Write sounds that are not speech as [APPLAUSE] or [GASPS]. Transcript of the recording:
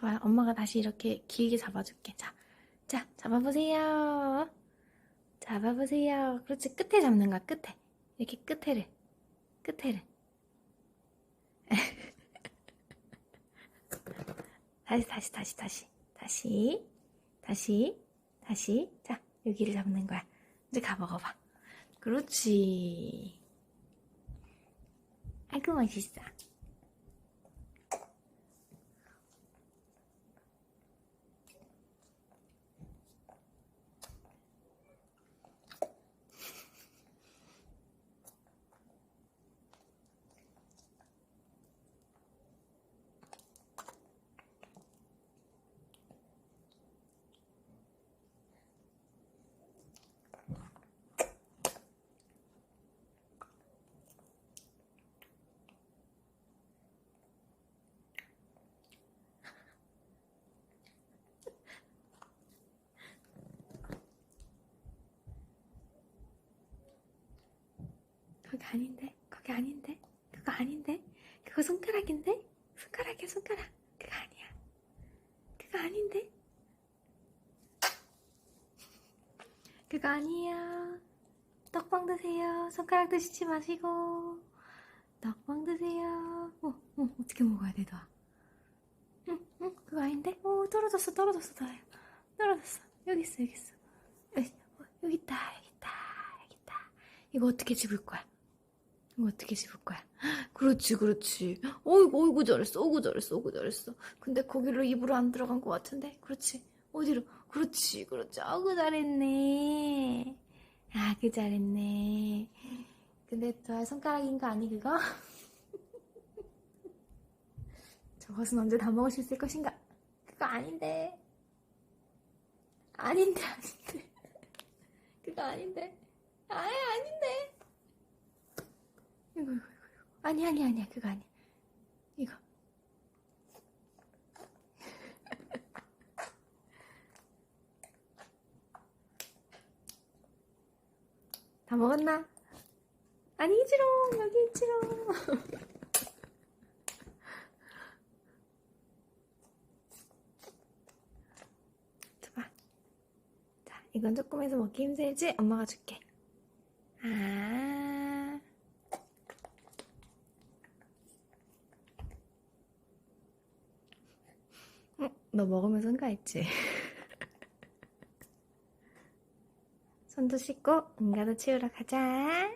도아, 엄마가 다시 이렇게 길게 잡아줄게. 자, 자, 잡아보세요. 잡아보세요. 그렇지, 끝에 잡는 거야, 끝에. 이렇게 끝에를. 끝에를. [LAUGHS] 다시, 다시, 다시, 다시. 다시. 다시. 다시. 자, 여기를 잡는 거야. 이제 가먹어봐. 그렇지. 아이고, 맛있어. 거기 아닌데? 거기 아닌데? 그거 아닌데? 그거 손가락인데? 손가락이야, 손가락. 그거 아니야. 그거 아닌데? 그거 아니에요. 떡빵 드세요. 손가락 드시지 마시고. 떡빵 드세요. 어, 어, 어떻게 먹어야 돼, 너? 응, 응, 그거 아닌데? 오, 떨어졌어, 떨어졌어, 너야. 떨어졌어. 여기 있어, 여기 있어. 어, 여기 있다, 여기 있다, 여기 있다. 이거 어떻게 집을 거야? 이거 어떻게 집을 거야? [GASPS] 그렇지, 그렇지. 어이구, 어이구, 잘했어. 어이구, 잘했어. 어이구, 잘했어. 근데 거기로 입으로 안 들어간 것 같은데? 그렇지. 어디로? 그렇지, 그렇지. 아구, 잘했네. 아구, 잘했네. 근데 저 손가락인 거 아니, 그거? [LAUGHS] 저것은 언제 다 먹을 수 있을 것인가? 그거 아닌데. 아닌데, 아닌데. [LAUGHS] 그거 아닌데. 아예 아닌데. 이거, 이거, 이거. 아니, 아니, 아니야. 그거 아니야. 이거. [LAUGHS] 다 먹었나? 아니지롱, 여기 있지롱. [LAUGHS] 이건 조금 해서 먹기 힘들지? 엄마가 줄게. 아. 응, 너 먹으면서 응가했지? [LAUGHS] 손도 씻고 응가도 치우러 가자.